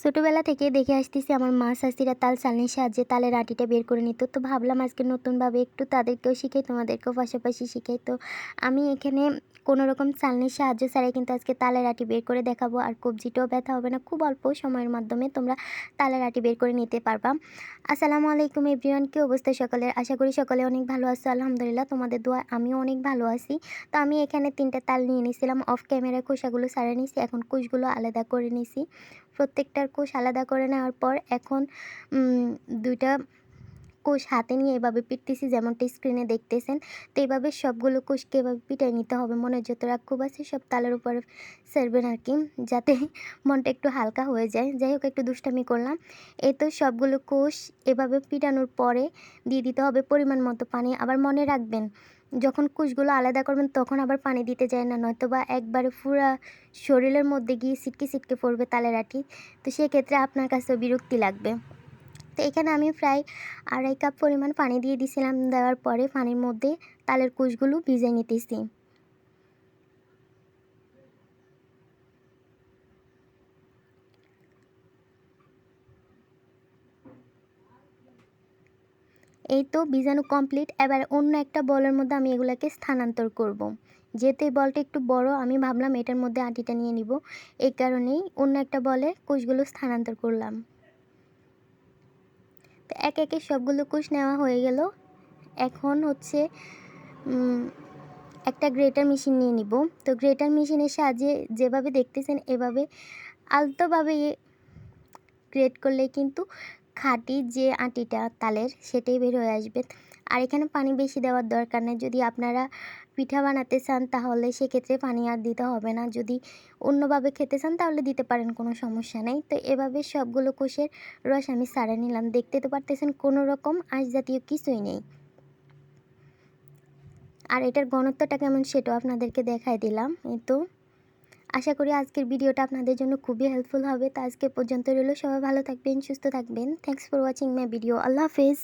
ছোটোবেলা থেকে দেখে আসতেছি আমার মা শাশিরা তাল চালনির সাহায্যে তালের আটিটা বের করে নিত। তো ভাবলাম আজকে নতুনভাবে একটু তাদেরকেও শিখাই, তোমাদেরকেও পাশাপাশি শিখাই। তো আমি এখানে কোনো রকম চালনির সাহায্য ছাড়াই কিন্তু আজকে তালের আটি বের করে দেখাবো। আর কবজিটাও ব্যথা হবে না, খুব অল্প সময়ের মাধ্যমে তোমরা তালের আটি বের করে নিতে পারবা। আসসালামু আলাইকুম এভরিওয়ান, কী অবস্থা সকলের? আশা করি সকলে অনেক ভালো আছো, আলহামদুলিল্লাহ। তোমাদের দোয়া আমিও অনেক ভালো আছি। তো আমি এখানে তিনটে তাল নিয়ে নিয়েছিলাম অফ ক্যামেরায় খোসাগুলো সারা নিয়েছি এখন কুশগুলো আলাদা করে নিয়েছি প্রত্যেকটার কোষ আলাদা করে নেওয়ার পর এখন দুইটা কোষ হাতে নিয়ে এভাবে পিটতেছি যেমনটা স্ক্রিনে দেখতেছেন। তো এইভাবে সবগুলো কোষকে এভাবে পিটাই নিতে হবে। মনে যত রাক্ষুব আছে সব তালের উপরে সেরবেন আর কি যাতে মনটা একটু হালকা হয়ে যায়। যাই হোক, একটু দুষ্টামি করলাম। এ তো সবগুলো কোষ এভাবে পিটানোর পরে দিয়ে দিতে হবে পরিমাণ মতো পানি। আবার মনে রাখবেন যখন কুশগুলো আলাদা করবেন, তখন আবার পানি দিতে যায় না নয়তো বা একবারে পুরা শরীরের মধ্যে গিয়ে সিটকে সিটকে পড়বে তালের আটি। তো সেক্ষেত্রে আপনার কাছেও বিরক্তি লাগবে। তো এখানে আমি প্রায় আড়াই কাপ পরিমাণ পানি দিয়ে দিয়েছিলাম দেওয়ার পরে পানির মধ্যে তালের কুশগুলো ভিজে নিতেছি। এই তো বীজাণু কমপ্লিট এবার অন্য একটা বলের মধ্যে আমি এগুলাকে স্থানান্তর করব। যেহেতু এই বলটা একটু বড়, আমি ভাবলাম এটার মধ্যে আটিটা নিয়ে নিব। এই কারণেই অন্য একটা বলে কোষগুলো স্থানান্তর করলাম। তো এক একে সবগুলো কোষ নেওয়া হয়ে গেল। এখন হচ্ছে একটা গ্রেটার মেশিন নিয়ে নিব। তো গ্রেটার মেশিনের সাহায্যে যেভাবে দেখতেছেন, এভাবে আলতোভাবে গ্রেট করলে কিন্তু খাঁটি যে আটিটা তালের সেটাই বের হয়ে আসবে। আর এখানে পানি বেশি দেওয়ার দরকার নেই। যদি আপনারা পিঠা বানাতে চান তাহলে সেক্ষেত্রে পানি আর দিতে হবে না। যদি অন্যভাবে খেতে চান তাহলে দিতে পারেন, কোনো সমস্যা নেই। তো এভাবে সবগুলো কোষের রস আমি সারা নিলাম। দেখতে তো পারতেছেন কোনো রকম আঁশ জাতীয় কিছুই নেই। আর এটার ঘনত্বটা কেমন সেটাও আপনাদেরকে দেখাই দিলাম। এই তো আশা করি আজকের ভিডিওটা আপনাদের জন্য খুবই হেল্পফুল হবে। তো আজকে পর্যন্ত রইল। সবাই ভালো থাকবেন, সুস্থ থাকবেন। Thanks for watching my video আল্লাহ হাফেজ।